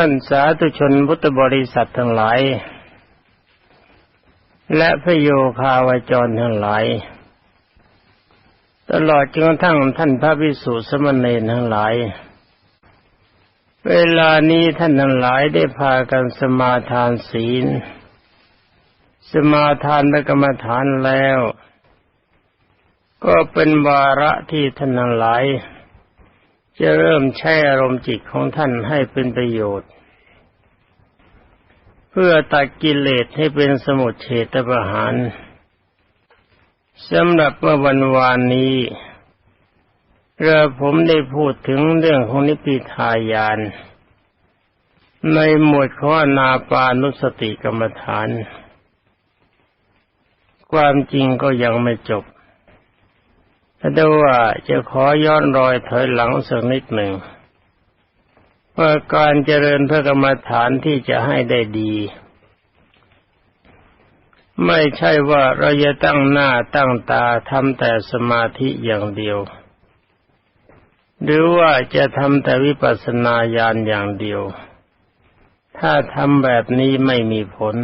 ท่านสาธุชนพุทธบริษัททั้งหลาย และพระโยคาวจรทั้งหลาย ตลอดจนกระทั่งท่านพระภิกษุสมณเณรทั้งหลาย เวลานี้ท่านทั้งหลายได้พากันสมาทานศีล สมาทานพระกรรมฐานแล้ว ก็เป็นวาระที่ท่านทั้งหลาย จะเริ่มใช้อารมณ์จิตของท่านให้เป็นประโยชน์ เพื่อตัดกิเลสให้เป็นสมุทเฉตประหารสำหรับเมื่อวันวานนี้เรือผมได้พูดถึงเรื่องของนิพพิทายาน ในหมวดข้อนาปานุสติกรรมฐาน ความจริงก็ยังไม่จบ แต่ว่าจะขอย้อนรอยถอยหลังสักนิดหนึ่งว่าการเจริญพระกรรมฐานที่จะให้ได้ดี ไม่ใช่ว่าเราจะตั้งหน้าตั้งตาทำแต่สมาธิอย่างเดียว หรือว่าจะทำแต่วิปัสสนาญาณอย่างเดียว ถ้าทำแบบนี้ไม่มีผล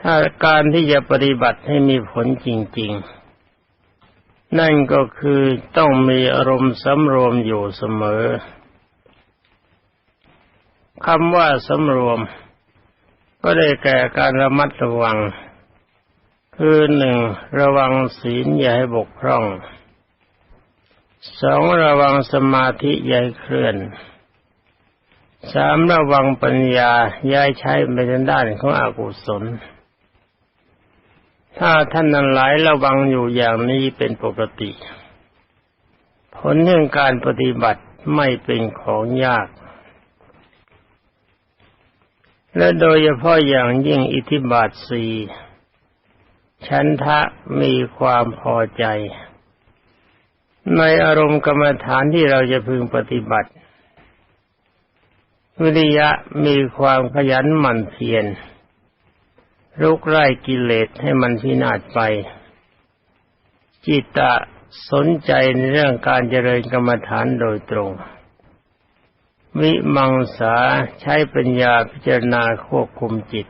ถ้าการที่จะปฏิบัติให้มีผลจริง ๆ นั่นก็คือต้องมีอารมณ์สำรวมอยู่เสมอคำว่าสำรวม ก็ได้แก่การระมัดระวัง คือหนึ่งระวังศีลอย่าให้บกพร่องสองระวังสมาธิอย่าให้เคลื่อนสามระวังปัญญาย้ายใช้ไปทางด้านของอกุศล ถ้าท่านนั้นหลายระวังอยู่อย่างนี้เป็นปกติ ผลเรื่องการปฏิบัติไม่เป็นของยาก และโดยเฉพาะอย่างยิ่งอิทธิบาทสี่ฉันทะมีความพอใจ ในอารมณ์กรรมฐานที่เราจะพึงปฏิบัติ วิริยะมีความขยันหมั่นเพียร ลุกไล่กิเลสให้มันพินาศไป จิตตะสนใจในเรื่องการเจริญกรรมฐานโดยตรง วิมังสาใช้ปัญญาพิจารณาควบคุมจิต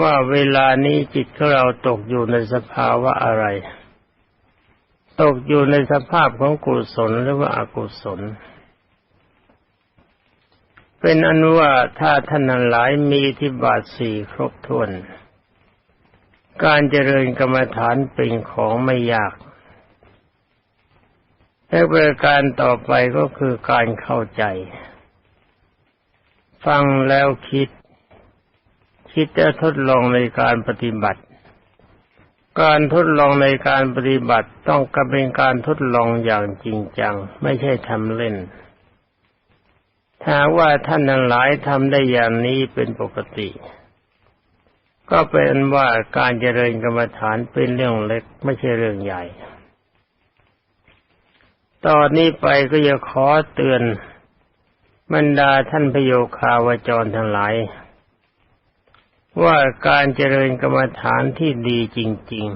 ว่าเวลานี้จิตของเราตกอยู่ในสภาวะอะไร ตกอยู่ในสภาพของกุศลหรือว่าอกุศล เป็นอนุว่าถ้าท่านหลายมีที่บาทสี่ครบถ้วน การเจริญกรรมฐานเป็นของไม่ยากและประการต่อไปก็คือการเข้าใจ ฟังแล้วคิด คิดจะทดลองในการปฏิบัติ การทดลองในการปฏิบัติต้องกเป็นการทดลองอย่างจริงจัง ไม่ใช่ทำเล่น ถ้าว่าท่านนั้นหลายทำได้อย่างนี้เป็นปกติ ก็เป็นว่าการเจริญกรรมฐานเป็นเรื่องเล็กไม่ใช่เรื่องใหญ่ ตอนนี้ไปก็จะขอเตือนบรรดาท่านพโยคาวจรทั้งหลาย ว่าการเจริญกรรมฐานที่ดีจริง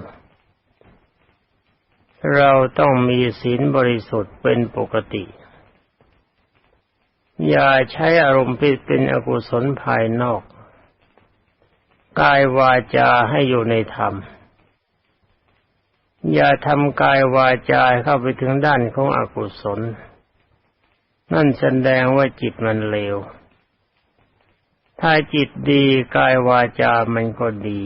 ๆ เราต้องมีศีลบริสุทธิ์เป็นปกติ อย่าใช้อารมณ์ปิดเป็นอกุศลภายนอก กายวาจาให้อยู่ในธรรม อย่าทำกายวาจาเข้าไปถึงด้านของอกุศล นั่นแสดงว่าจิตมันเลว ถ้าจิตดีกายวาจามันก็ดี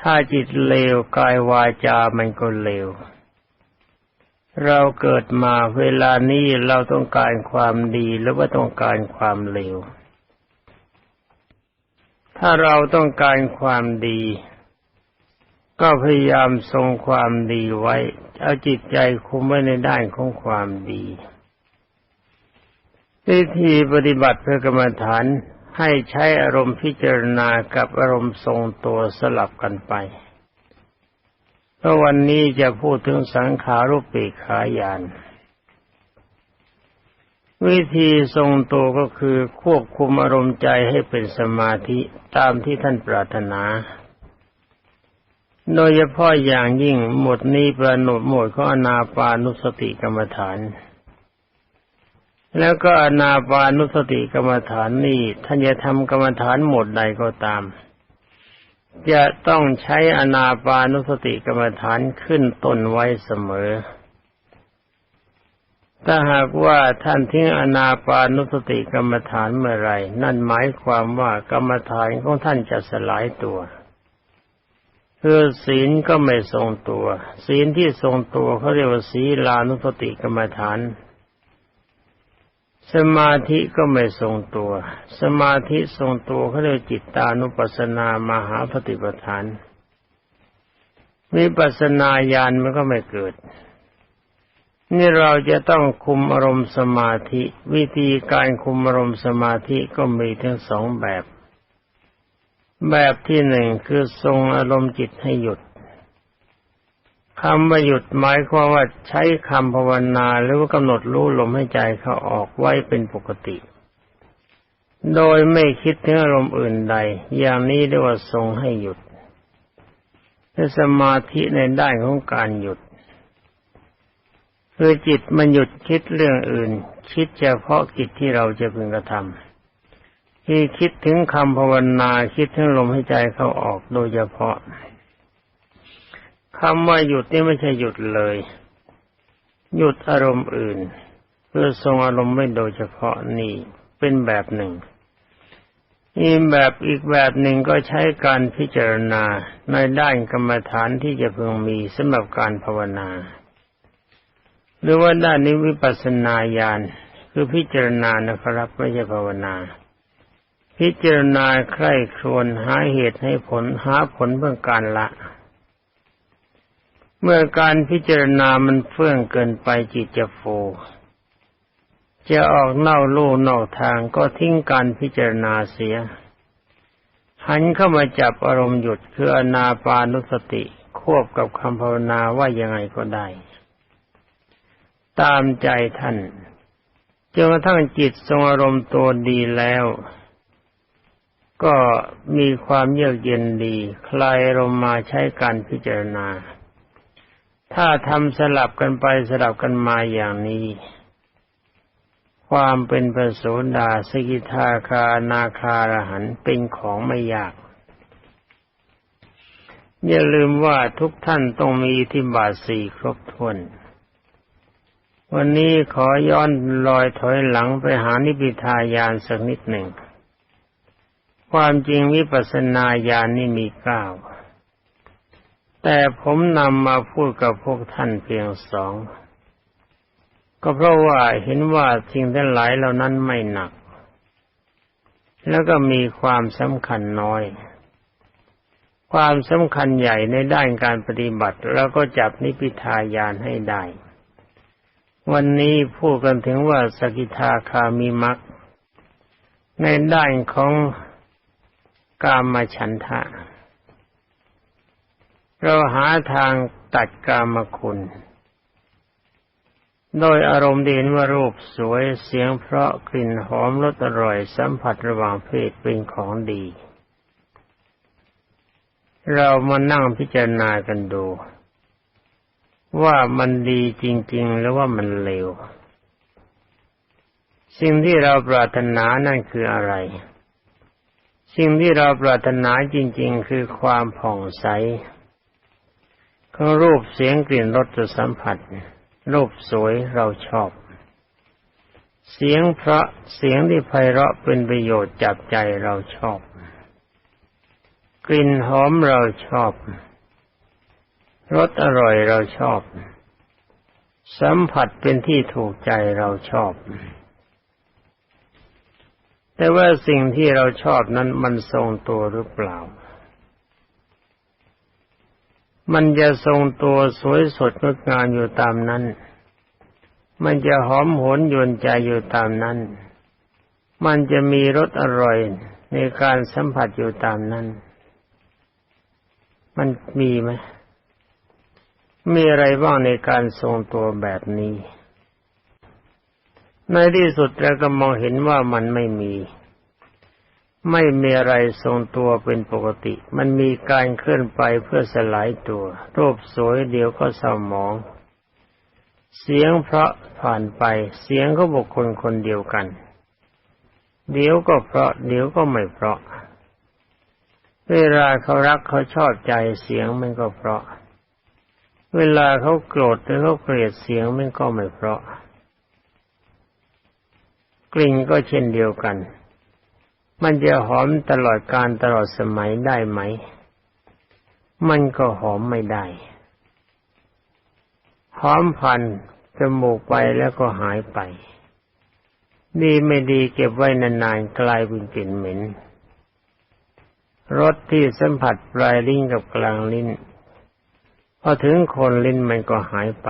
ถ้าจิตเลวกายวาจามันก็เลว เราเกิดมาเวลานี้เราต้องการความดีหรือว่าต้องการความเลว ถ้าเราต้องการความดี ก็พยายามทรงความดีไว้ เอาจิตใจคุมไว้ในด้านของความดีวิธีปฏิบัติเพื่อกรรมฐานให้ใช้อารมณ์พิจารณากับอารมณ์ทรงตัวสลับกันไป เพราะวันนี้จะพูดถึงสังขารุปปีขายาน วิธีทรงตัวก็คือควบคุมอารมณ์ใจให้เป็นสมาธิตามที่ท่านปรารถนา โดยเฉพาะอย่างยิ่งหมดนี้ประนดหมดของอนาปานุสติกรรมฐาน แล้วก็อนาปานุสติกรรมฐานนี่ท่านจะทำกรรมฐานหมดใดก็ตาม จะต้องใช้อนาปานุสติกรรมฐานขึ้นต้นไว้เสมอ ถ้าหากว่าท่านทิ้งอนาปานุสติกรรมฐานเมื่อไร นั่นหมายความว่ากรรมฐานของท่านจะสลายตัวคือศีลก็ไม่ทรงตัว ศีลที่ทรงตัวเขาเรียกว่าศีลานุสติกรรมฐาน สมาธิก็ไม่ทรงตัว สมาธิทรงตัวเขาเรียกจิตตานุปัสสนามหาปฏิปทานวิปัสสนาญาณมันก็ไม่เกิด นี่เราจะต้องคุมอารมณ์สมาธิ วิธีการคุมอารมณ์สมาธิก็มีทั้งสองแบบ แบบที่หนึ่งคือทรงอารมณ์จิตให้หยุด คำว่าหยุดหมายความว่าใช้คำภาวนาหรือว่ากำหนดรู้ลมให้ใจเขาออกไว้เป็นปกติ โดยไม่คิดถึงอารมณ์อื่นใด อย่างนี้เรียกว่าทรงให้หยุดเป็นสมาธิในด้านของการหยุดคือจิตมันหยุดคิดเรื่องอื่น คิดเฉพาะกิจที่เราจะพึงกระทำที่คิดถึงคำภาวนาคิดถึงลมหายใจเข้าออกโดยเฉพาะ คำว่าหยุดนี่ไม่ใช่หยุดเลย หยุดอารมณ์อื่น เพื่อทรงอารมณ์ไม่โดยเฉพาะนี่เป็นแบบหนึ่งอีกแบบอีกแบบหนึ่งก็ใช้การพิจารณาในด้านกรรมฐานที่จะพึงมีสำหรับการภาวนา หรือว่าด้านนี้วิปัสสนาญาณคือพิจารณานะครับไม่ใช่ภาวนา พิจารณาใคร่ครวญหาเหตุให้ผลหาผลเพื่องการละ เมื่อการพิจารณามันเฟื่องเกินไปจิตจะโฟ จะออกเน่าลู่นอกทางก็ทิ้งการพิจารณาเสีย หันเข้ามาจับอารมณ์หยุดคืออนาปานุสติควบกับคำภาวนาว่ายังไงก็ได้ ตามใจท่านจนกระทั่งจิตทรงอารมณ์ตัวดีแล้ว ก็มีความเยือกเย็นดี คลายลมมาใช้การพิจารณา ถ้าทำสลับกันไปสลับกันมาอย่างนี้ ความเป็นปโสดาสกิทาคานาคารหันเป็นของไม่ยากอย่าลืมว่าทุกท่านต้องมีที่บาทสี่ครบถ้วน วันนี้ขอย้อนลอยถอยหลังไปหานิพิทายานสักนิดหนึ่ง ความจริงวิปัสสนาญาณนนี่มีเก้า แต่ผมนำมาพูดกับพวกท่านเพียงสอง ก็เพราะว่าเห็นว่าสิ่งทั้งหลายเหล่านั้นไม่หนัก แล้วก็มีความสำคัญน้อย ความสำคัญใหญ่ในด้านการปฏิบัติ แล้วก็จับนิพิทายานให้ได้ วันนี้พูดกันถึงว่าสกิทาคามีมักในด้านของกามฉันทะ เราหาทางตัดกามคุณ โดยอารมณ์ดีนว่ารูปสวยเสียงเพราะกลิ่นหอมรสอร่อยสัมผัสระหว่างเพศเป็นของดี เรามานั่งพิจารณากันดู ว่ามันดีจริงๆหรือว่ามันเลวสิ่งที่เราปรารถนานั่นคืออะไร สิ่งที่เราปรารถนาจริง ๆ คือความผ่องใส ของรูปเสียงกลิ่นรสจะสัมผัส รูปสวยเราชอบ เสียงพระเสียงที่ไพเราะเป็นประโยชน์จับใจเราชอบ กลิ่นหอมเราชอบรสอร่อยเราชอบ สัมผัสเป็นที่ถูกใจเราชอบ แต่ว่าสิ่งที่เราชอบนั้นมันทรงตัวหรือเปล่า มันจะทรงตัวสวยสดงดงามอยู่ตามนั้น มันจะหอมหวนยวนใจอยู่ตามนั้น มันจะมีรสอร่อยในการสัมผัสอยู่ตามนั้น มันมีไหม มีอะไรบ้างในการทรงตัวแบบนี้ ในที่สุดเราก็มองเห็นว่ามันไม่มี ไม่มีอะไรทรงตัวเป็นปกติ มันมีการเคลื่อนไปเพื่อสลายตัว รูปสวยเดี๋ยวก็เศร้าหมอง เสียงเพราะผ่านไป เสียงก็บุคคลคนเดียวกัน เดี๋ยวก็เพราะ เดี๋ยวก็ไม่เพราะ เวลาเขารักเขาชอบใจเสียงมันก็เพราะ เวลาเขาโกรธหรือเขาเกลียดเสียงมันก็ไม่เพราะ กลิ่นก็เช่นเดียวกัน มันจะหอมตลอดการตลอดสมัยได้ไหม มันก็หอมไม่ได้ หอมพันจมูกไปแล้วก็หายไปดีไม่ดีเก็บไว้นานๆกลายเป็นกลิ่นเหม็นรสที่สัมผัสปลายลิ้นกับกลางลิ้น พอถึงคนลิ้นมันก็หายไป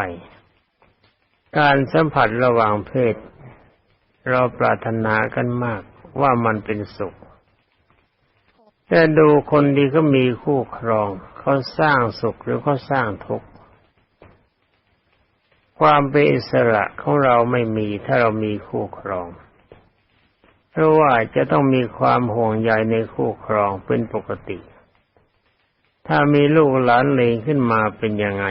การสัมผัสระหว่างเพศ เราปรารถนากันมาก ว่ามันเป็นสุข แต่ดูคนดีก็มีคู่ครองเขาสร้างสุขหรือเขาสร้างทุกข์ความเป็นอิสระของเราไม่มีถ้าเรามีคู่ครอง เพราะว่าจะต้องมีความห่วงใยในคู่ครองเป็นปกติ ถ้ามีลูกหลานเลงขึ้นมาเป็นยังไง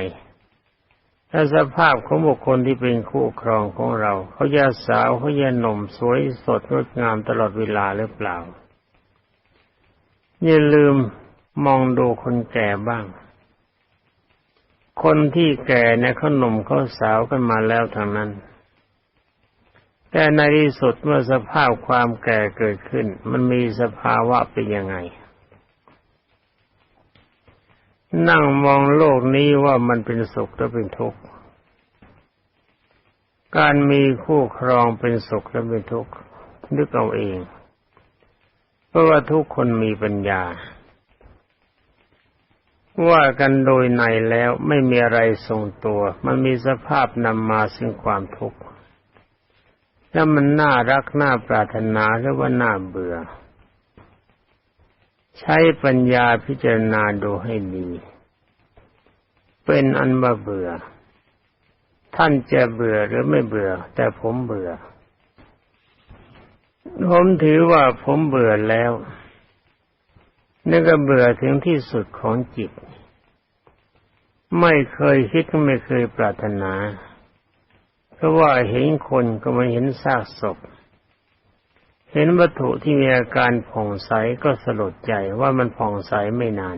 ถ้าสภาพของบุคคลที่เป็นคู่ครองของเรา เขาจะสาวเขาจะหนุ่มสวยสดงดงามตลอดเวลาหรือเปล่า อย่าลืมมองดูคนแก่บ้าง คนที่แก่เนี่ยเขาหนุ่มเขาสาวกันมาแล้วทางนั้น แต่ในที่สุดเมื่อสภาพความแก่เกิดขึ้น มันมีสภาวะเป็นยังไง นั่งมองโลกนี้ว่ามันเป็นสุขหรือเป็นทุกข์ การมีคู่ครองเป็นสุขหรือเป็นทุกข์นึกเอาเอง เพราะว่าทุกคนมีปัญญา ว่ากันโดยในแล้วไม่มีอะไรทรงตัว มันมีสภาพนำมาซึ่งความทุกข์แล้วมันน่ารักน่าปรารถนาหรือว่าน่าเบื่อ ใช้ปัญญาพิจารณาดูให้ดี เป็นอันว่าเบื่อ ท่านจะเบื่อหรือไม่เบื่อ แต่ผมเบื่อ ผมถือว่าผมเบื่อแล้วนี่ก็เบื่อถึงที่สุดของจิต ไม่เคยคิดไม่เคยปรารถนา เพราะว่าเห็นคนก็ไม่เห็นซากศพ เห็นวัตถุที่มีอาการผ่องใสก็สลดใจว่ามันผ่องใสไม่นาน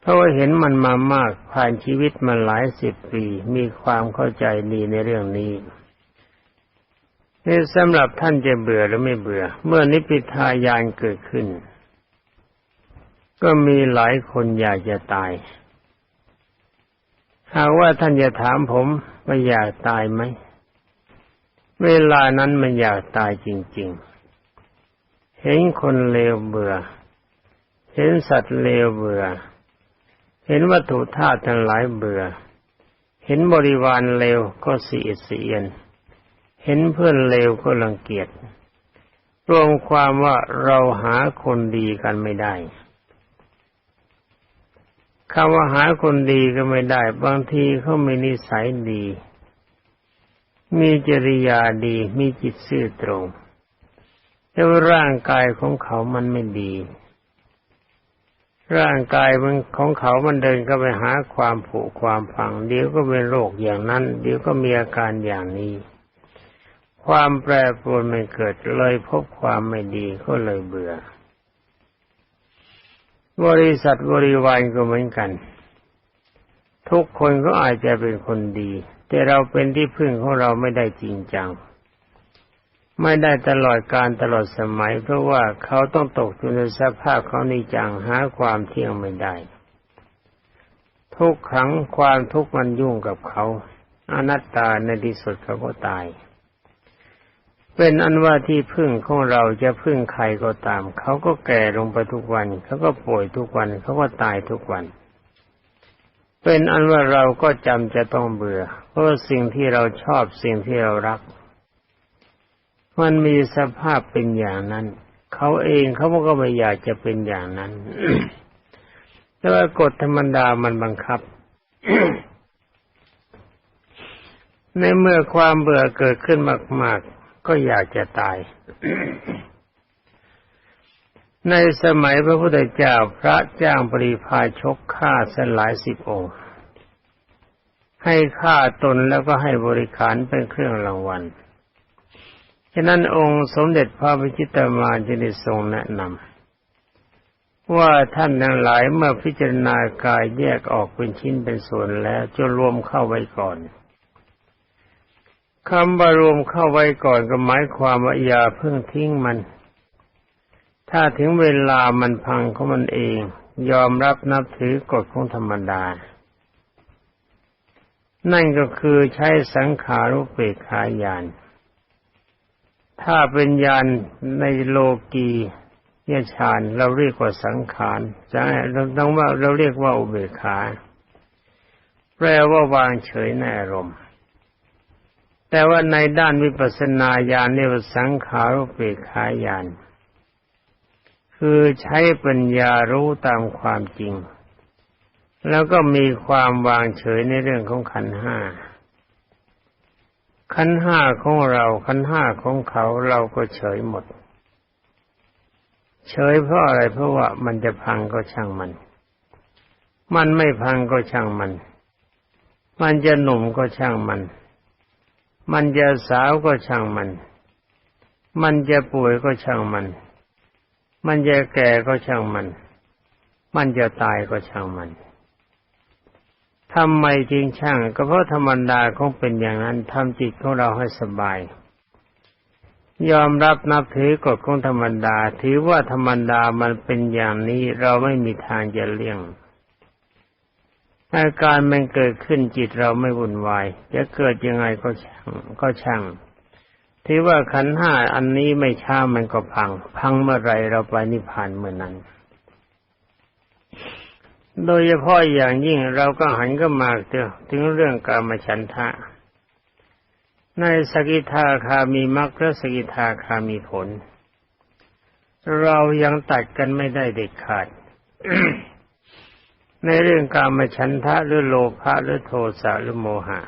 เพราะว่าเห็นมันมามากผ่านชีวิตมาหลายสิบปี มีความเข้าใจดีในเรื่องนี้นี่สำหรับท่านจะเบื่อหรือไม่เบื่อ เมื่อนิพพิทายานเกิดขึ้น ก็มีหลายคนอยากจะตาย หากว่าท่านจะถามผมว่าอยากตายไหม เวลานั้นมันอยากตายจริง ๆ เห็นคนเลวเบื่อ เห็นสัตว์เลวเบื่อ เห็นวัตถุธาตุทั้งหลายเบื่อ เห็นบริวารเลวก็สีเสียน เห็นเพื่อนเลวก็รังเกียจ รวมความว่าเราหาคนดีกันไม่ได้คำว่าหาคนดีก็ไม่ได้ บางทีเขาไมีนิสัยดี มีจริยาดีมีจิตซื่อตรง แต่ว่าร่างกายของเขามันไม่ดี ร่างกายมันของเขามันเดินก็ไปหาความผุความพัง เดี๋ยวก็เป็นโรคอย่างนั้น เดี๋ยวก็มีอาการอย่างนี้ ความแปรปรวนไม่เกิดเลยพบความไม่ดีก็เลยเบื่อ บริษัทบริวารก็เหมือนกัน ทุกคนก็อาจจะเป็นคนดี แต่เราเป็นที่พึ่งของเราไม่ได้จริงจัง ไม่ได้ตลอดการตลอดสมัย เพราะว่าเขาต้องตกอยู่ในสภาพเขานิจังหาความเที่ยงไม่ได้ ทุกครั้งความทุกข์มันยุ่งกับเขาอนัตตาในที่สุดเขาก็ตาย เป็นอันว่าที่พึ่งของเราจะพึ่งใครก็ตาม เขาก็แก่ลงไปทุกวัน เขาก็ป่วยทุกวัน เขาก็ตายทุกวัน เป็นอันว่าเราก็จำจะต้องเบื่อ เพราะสิ่งที่เราชอบสิ่งที่เรารัก มันมีสภาพเป็นอย่างนั้น เขาเองเขาก็ไม่อยากจะเป็นอย่างนั้น แต่ว่ากฎธรรมดามันบังคับ ในเมื่อความเบื่อเกิดขึ้นมาก ๆ ก็อยากจะตาย ในสมัยพระพุทธเจ้าพระจ้างปริพาชกฆ่าสลายสิบองค์ ให้ค่าตนแล้วก็ให้บริขารเป็นเครื่องรางวัล ฉะนั้นองค์สมเด็จพระพิชิตามาจึงได้ทรงแนะนำว่าท่านทั้งหลายเมื่อพิจารณากายแยกออกเป็นชิ้นเป็นส่วนแล้วจะรวมเข้าไว้ก่อนคำว่ารวมเข้าไว้ก่อนก็หมายความว่าอย่าเพิ่งทิ้งมัน ถ้าถึงเวลามันพังของมันเอง ยอมรับนับถือกฎของธรรมดา นั่นก็คือใช้สังขารุเปกขายาน ถ้าเป็นยานในโลกียฌานเราเรียกว่าสังขารจะเราต้องว่าเราเรียกว่าอุเบกขา แปลว่าวางเฉยในอารมณ์ แต่ว่าในด้านวิปัสสนาญาณเรียกว่าสังขารุเปกขายาน คือใช้ปัญญารู้ตามความจริง แล้วก็มีความวางเฉยในเรื่องของขันห้าขันห้าของเราขันห้าของเขาเราก็เฉยหมด เฉยเพราะอะไรเพราะว่ามันจะพังก็ช่างมัน มันไม่พังก็ช่างมัน มันจะหนุ่มก็ช่างมัน มันจะสาวก็ช่างมัน มันจะป่วยก็ช่างมัน มันจะแก่ก็ช่างมัน มันจะตายก็ช่างมันทำไมจริงช่าง ก็เพราะธรรมดาคงเป็นอย่างนั้นทำจิตของเราให้สบาย ยอมรับนับถือกฎของธรรมดา ถือว่าธรรมดามันเป็นอย่างนี้เราไม่มีทางจะเลี่ยงอาการมันเกิดขึ้นจิตเราไม่วุ่นวาย จะเกิดยังไงก็ช่างก็ช่าง ที่ว่าขันห้าอันนี้ไม่ช้ามันก็พัง พังเมื่อไรเราไปนิพพานเมื่อนั้น โดยเฉพาะอย่างยิ่งเราก็หันก็มาเถึงเรื่องกามฉันทะ ในสกิทาคามีมรรคและสกิทาคามีผล เรายังตัดกันไม่ได้เด็ดขาด ในเรื่องการมฉันทะหรือโลภะหรือโทสะหรือโมหะ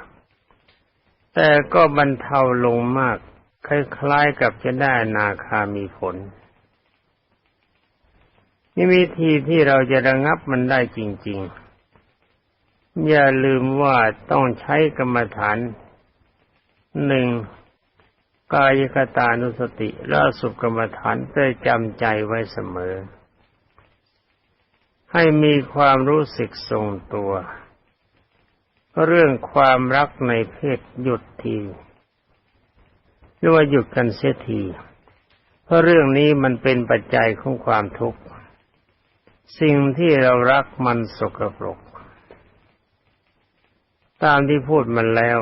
แต่ก็บรรเทาลงมาก คล้ายๆกับจะได้นาคามีผล นี่วิธีที่เราจะระงับมันได้จริง ๆ อย่าลืมว่าต้องใช้กรรมฐานหนึ่งกายกตานุสติและสุกรรมฐานเพื่อจำใจไว้เสมอ ให้มีความรู้สึกทรงตัว เรื่องความรักในเพศหยุดที รือว่าหยุดกันเสียที เพราะเรื่องนี้มันเป็นปัจจัยของความทุกข์ สิ่งที่เรารักมันสกปรก ตามที่พูดมันแล้ว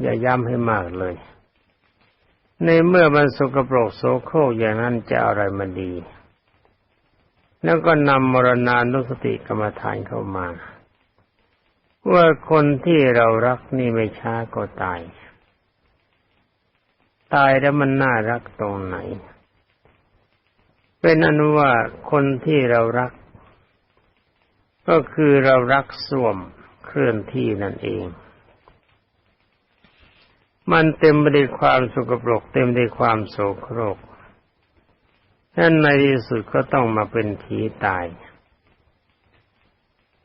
อย่าย้ำให้มากเลย ในเมื่อมันสกปรกโสโครกอย่างนั้นจะอะไรมันดี แล้วก็นำมรณานุสติกรรมฐานเข้ามาว่าคนที่เรารักนี่ไม่ช้าก็ตาย ตายแล้วมันน่ารักตรงไหน เป็นอนุว่าคนที่เรารัก ก็คือเรารักส่วมเคลื่อนที่นั่นเอง มันเต็มไปด้วยความสุกปรก เต็มไปด้วยความโศโครกนั่นในที่สุดก็ต้องมาเป็นผีตาย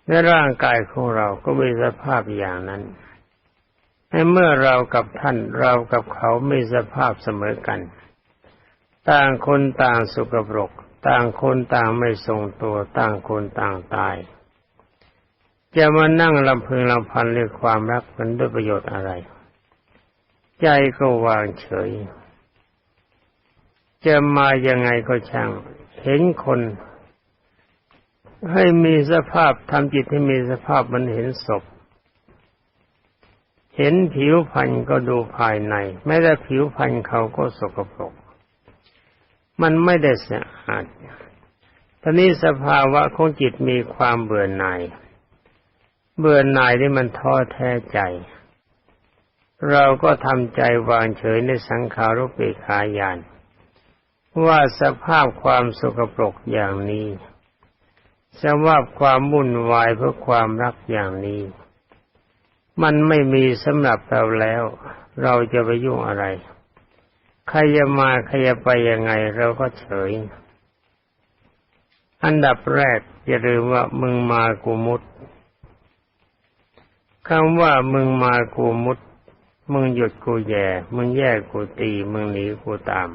ในร่างกายของเราก็มีสภาพอย่างนั้น ในเมื่อเรากับท่านเรากับเขาไม่สภาพเสมอกัน ต่างคนต่างสุกปรก ต่างคนต่างไม่ทรงตัวต่างคนต่างตาย จะมานั่งลำพึงลำพันเรื่องความรักมันด้วยประโยชน์อะไร ใจก็วางเฉย จะมายังไงก็ช่าง เห็นคนให้มีสภาพทำจิตให้มีสภาพมันเห็นศพ เห็นผิวพรรณก็ดูภายในไม่ได้ผิวพรรณเขาก็สกปรก มันไม่ได้สะอาดตอนนี้สภาวะของจิตมีความเบื่อหน่าย เบื่อหน่ายที่มันท้อแท้ใจ เราก็ทำใจวางเฉยในสังขารุปเปขายาน ว่าสภาพความสกปรกอย่างนี้สภาพความวุ่นวายเพราะความรักอย่างนี้ มันไม่มีสำหรับเราแล้ว เราจะไปยุ่งอะไร ใครจะมาใครจะไปยังไงเราก็เฉย อันดับแรกอย่าลืมว่ามึงมากูมุดคำว่ามึงมากูมุด มึงหยุดกูแย่ มึงแย่กูตี มึงหนีกูตาม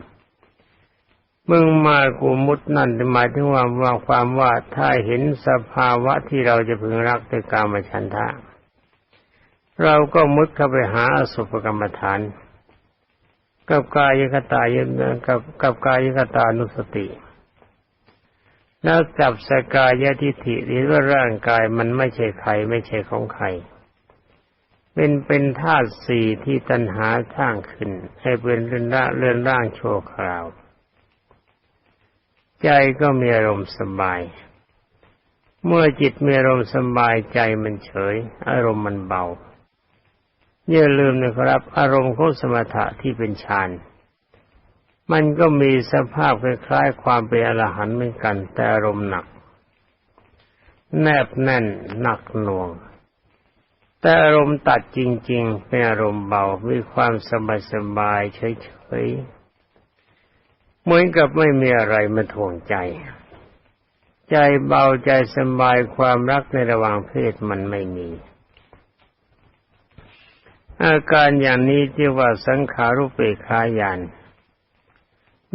มึงมากูมุดนั่นหมายถึงว่าว่าความว่าถ้าเห็นสภาวะที่เราจะพึงรักด้วยกามฉันทะ เราก็มุดเข้าไปหาอสุภกรรมฐาน กับกายคตายกับกับกายคตานุสติแล้วจับสกายทิฏฐิหรือว่าร่างกายมันไม่ใช่ใครไม่ใช่ของใคร เป็นเป็นธาตุสี่ที่ตัณหาสร้างขึ้น ให้เป็นเรือนร่างเรือนร่างโชั่วคราว ใจก็มีอารมณ์สบาย เมื่อจิตมีอารมณ์สบายใจมันเฉย อารมณ์มันเบา อย่าลืมนะครับ อารมณ์ของสมถะที่เป็นฌานมันก็มีสภาพคล้ายๆความเป็นอรหันต์เหมือนกัน แต่อารมณ์หนัก แนบแน่นหนักหน่วง แต่อารมณ์ตัดจริง ๆ เป็นอารมณ์เบา มีความสบายๆเฉยๆ เหมือนกับไม่มีอะไรมาถ่วงใจ ใจเบาใจสบายความรักในระหว่างเพศมันไม่มี อาการอย่างนี้ที่ว่าสังขารุปเปขายาน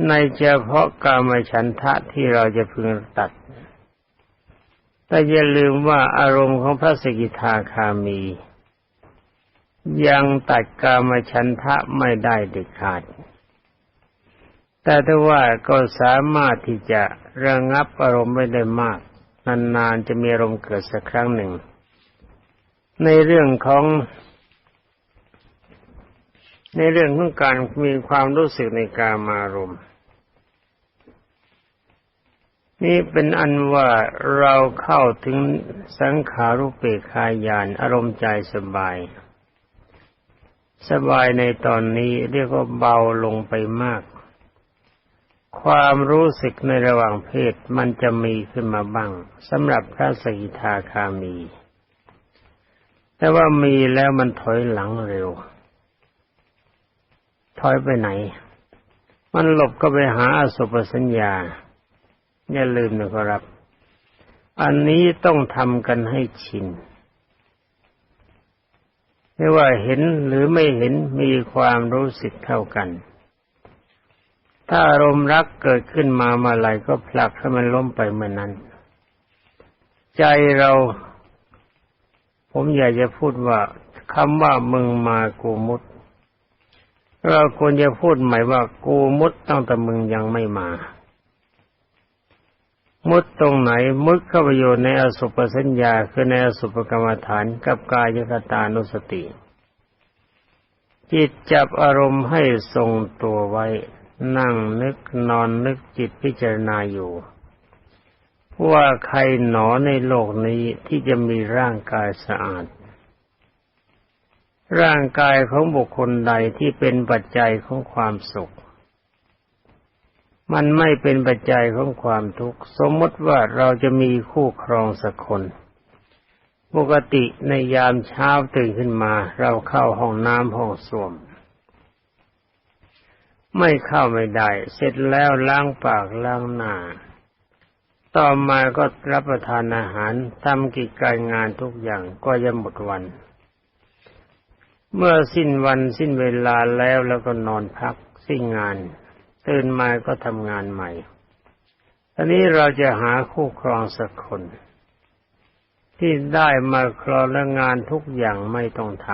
ในเฉพาะกามฉันทะที่เราจะพึงตัด แต่อย่าลืมว่าอารมณ์ของพระสกิทาคามี ยังตัดกามฉันทะไม่ได้เด็ดขาด แต่ถ้าว่าก็สามารถที่จะระงับอารมณ์ไม่ได้มาก นานๆจะมีอารมณ์เกิดสักครั้งหนึ่ง ในเรื่องของ ในเรื่องของการมีความรู้สึกในกามารมณ์ นี่เป็นอันว่าเราเข้าถึงสังขารุปเปกขายานอารมณ์ใจสบาย สบายในตอนนี้เรียกว่าเบาลงไปมาก ความรู้สึกในระหว่างเพศมันจะมีขึ้นมาบ้างสำหรับพระสกิทาคามี แต่ว่ามีแล้วมันถอยหลังเร็ว ถอยไปไหน มันหลบก็ไปหาอสุปสัญญา อย่าลืมนะครับ อันนี้ต้องทำกันให้ชินไม่ว่าเห็นหรือไม่เห็นมีความรู้สึกเท่ากัน ถ้าอารมณ์รักเกิดขึ้นมาเมื่อไรก็ผลักให้มันล้มไปเมื่อนั้น ใจเรา ผมอยากจะพูดว่าคำว่ามึงมากูมุด เราควรจะพูดใหม่ว่ากูมุดตั้งแต่มึงยังไม่มา มุดตรงไหนมุดเข้าไปอยู่ในอสุปสัญญาคือในอสุปกรรมฐานกับกายคตานุสติ จิตจับอารมณ์ให้ทรงตัวไว้ นั่งนึกนอนนึกจิตพิจารณาอยู่ว่าใครหนอในโลกนี้ที่จะมีร่างกายสะอาด ร่างกายของบุคคลใดที่เป็นปัจจัยของความสุข มันไม่เป็นปัจจัยของความทุกข์ สมมติว่าเราจะมีคู่ครองสักคน ปกติในยามเช้าตื่นขึ้นมา เราเข้าห้องน้ำห้องส้วม ไม่เข้าไม่ได้ เสร็จแล้วล้างปากล้างหน้าต่อมาก็รับประทานอาหารทำกิจการงานทุกอย่างก็จะหมดวัน เมื่อสิ้นวันสิ้นเวลาแล้วแล้วก็นอนพักสิ้นงานตื่นมาก็ทำงานใหม่ทีนี้เราจะหาคู่ครองสักคน ที่ได้มาครองและงานทุกอย่างไม่ต้องท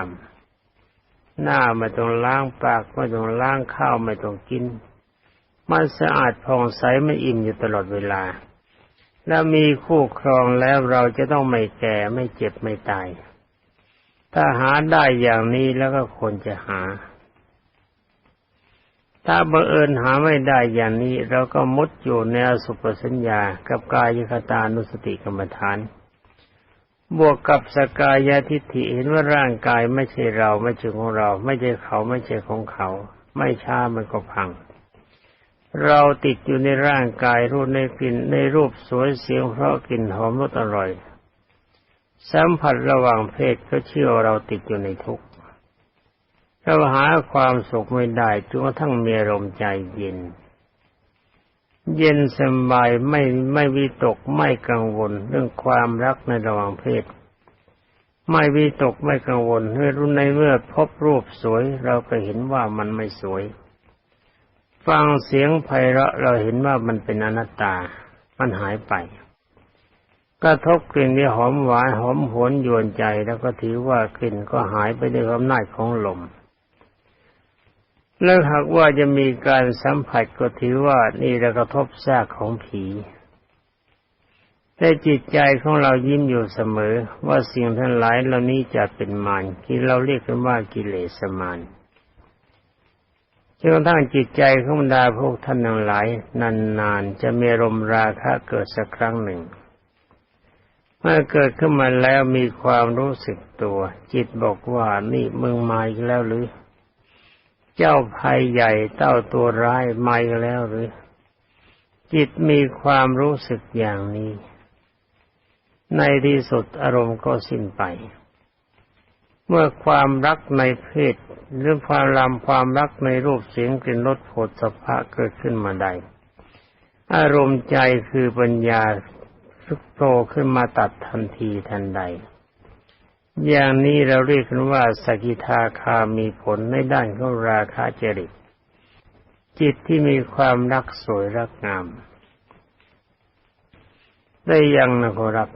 ำหน้าไม่ต้องล้างปากไม่ต้องล้างข้าวไม่ต้องกิน มันสะอาดผ่องใสไม่อิ่มอยู่ตลอดเวลา แล้วมีคู่ครองแล้วเราจะต้องไม่แก่ไม่เจ็บไม่ตาย ถ้าหาได้อย่างนี้แล้วก็ควรจะหา ถ้าบังเอิญหาไม่ได้อย่างนี้ เราก็มุดอยู่ในอสุปสัญญา กับกายคตานุสติกรรมฐาน บวกกับสกายาทิฏฐิเห็นว่าร่างกายไม่ใช่เราไม่ใช่ของเรา ไม่ใช่เขาไม่ใช่ของเขา ไม่ช้ามันก็พังเราติดอยู่ในร่างกายรูปในกลิ่นในรูปสวยเสียงเพราะกลิ่นหอมรสอร่อย สัมผัสระหว่างเพศก็เชื่อเราติดอยู่ในทุกข์เราหาความสุขไม่ได้จนกระทั่งมีอารมใจเย็น เย็นสบายไม่ไม่วิตกไม่กังวลเรื่องความรักในระหว่างเพศ ไม่วิตกไม่กังวลเมื่อรู้ในเมื่อพบรูปสวย เราก็เห็นว่ามันไม่สวย ฟังเสียงไพเราะเราเห็นว่ามันเป็นอนัตตา มันหายไป กระทบกลิ่นที่หอมหวานหอมหวนยวนใจแล้วก็ถือว่ากลิ่นก็หายไปด้วยอำนาจของลม แล้วหากว่าจะมีการสัมผัสก็ถือว่านี่เรากระทบซากของผีแต่จิตใจของเรายิ้มอยู่เสมอ ว่าสิ่งทั้งหลายเหล่านี้จะเป็นมารที่เราเรียกกันว่ากิเลสมารจนกระทั่งจิตใจของบรรดาพวกท่านทั้งหลาย นานๆจะมีรมราคะเกิดสักครั้งหนึ่ง เมื่อเกิดขึ้นมาแล้วมีความรู้สึกตัว จิตบอกว่านี่มึงมาอีกแล้วหรือ เจ้าภัยใหญ่เต้าตัวร้ายมาอีกแล้วหรือ จิตมีความรู้สึกอย่างนี้ ในที่สุดอารมณ์ก็สิ้นไป เมื่อความรักในเพศหรือความรำความรักในรูปเสียงกลิ่นรสผฏฐัพพะเกิดขึ้นมาใดอารมณ์ใจคือปัญญา โผล่ขึ้นมาตัดทันทีทันใด อย่างนี้เราเรียกกันว่าสกิทาคามีผลในด้านของราคะจริต จิตที่มีความรักสวยรักงาม ได้ยังนะขอรับ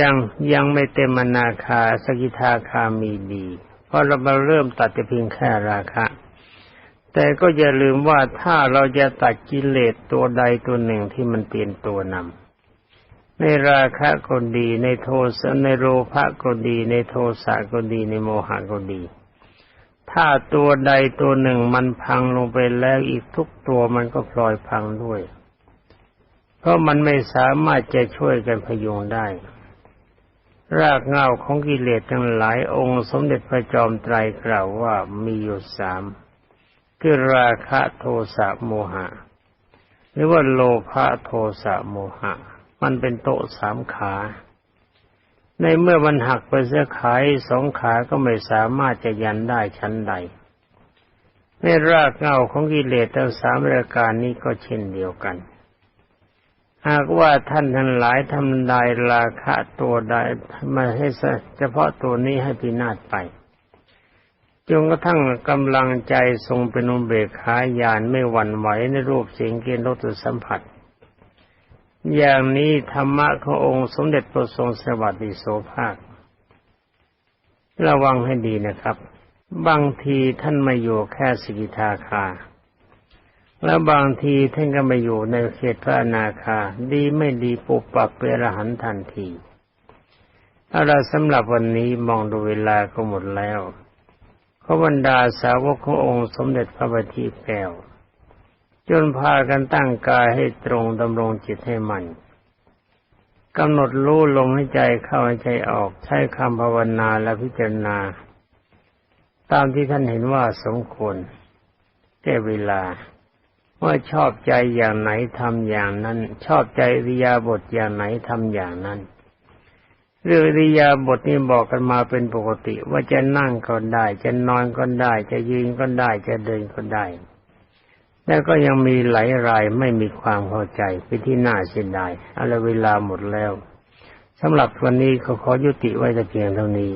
ยังยังไม่เต็มนาคาสกิทาคามีดี เพราะเรามาเริ่มตัดแต่เพียงแค่ราคะ แต่ก็อย่าลืมว่าถ้าเราจะตัดกิเลสตัวใดตัวหนึ่งที่มันเตียนตัวนำในราคะก็ดีในโทสะในโลภะก็ดีในโทสะก็ดีในโมหะก็ดี ถ้าตัวใดตัวหนึ่งมันพังลงไปแล้วอีกทุกตัวมันก็พลอยพังด้วย เพราะมันไม่สามารถจะช่วยกันพยุงได้ รากเงาของกิเลสทั้งหลายองค์สมเด็จพระจอมไตรกล่าวว่ามีอยู่สาม คือราคะโทสะโมหะ หรือว่าโลภะโทสะโมหะ มันเป็นโต๊ะสามขา ในเมื่อมันหักไปเสียขายสองขาก็ไม่สามารถจะยันได้ชั้นใดในรากเงาของกิเลสทั้งสามรายการนี้ก็เช่นเดียวกันหากว่าท่านทั้งหลายทำลายราคะตัวใดมาให้เฉพาะตัวนี้ให้พินาศไป จนกระทั่งกำลังใจทรงเป็นอุเบกขาญาณไม่หวั่นไหวในรูปเสียงเกณฑ์รสสัมผัส อย่างนี้ธรรมะขององค์สมเด็จพระทรงสวัสดิโสภาค ระวังให้ดีนะครับ บางทีท่านมาอยู่แค่สกิทาคา แล้วบางทีท่านก็มาอยู่ในเขตพระนาคา ดีไม่ดีปุบปับเปรหันทันทีเอาละสำหรับวันนี้มองดูเวลาก็หมดแล้ว ขบรรดาสาวกขององค์สมเด็จพระบัณฑิตแก้วจนพากันตั้งกายให้ตรงดำรงจิตให้มันกำหนดรู้ลมให้ใจเข้าให้ใจออกใช้คำภาวนาและพิจารณา ตามที่ท่านเห็นว่าสมควรแก้เวลาว่าชอบใจอย่างไหนทำอย่างนั้น ชอบใจวิยาบทอย่างไหนทำอย่างนั้น เรื่องริยาบทนี้บอกกันมาเป็นปกติ ว่าจะนั่งก็ได้ จะนอนก็ได้ จะยืนก็ได้ จะเดินก็ได้แล้วก็ยังมีหลายรายไม่มีความเข้าใจเป็นที่น่าเสียดายอะไรเวลาหมดแล้วสำหรับวันนี้เขาขอยุติไว้แต่เพียงเท่านี้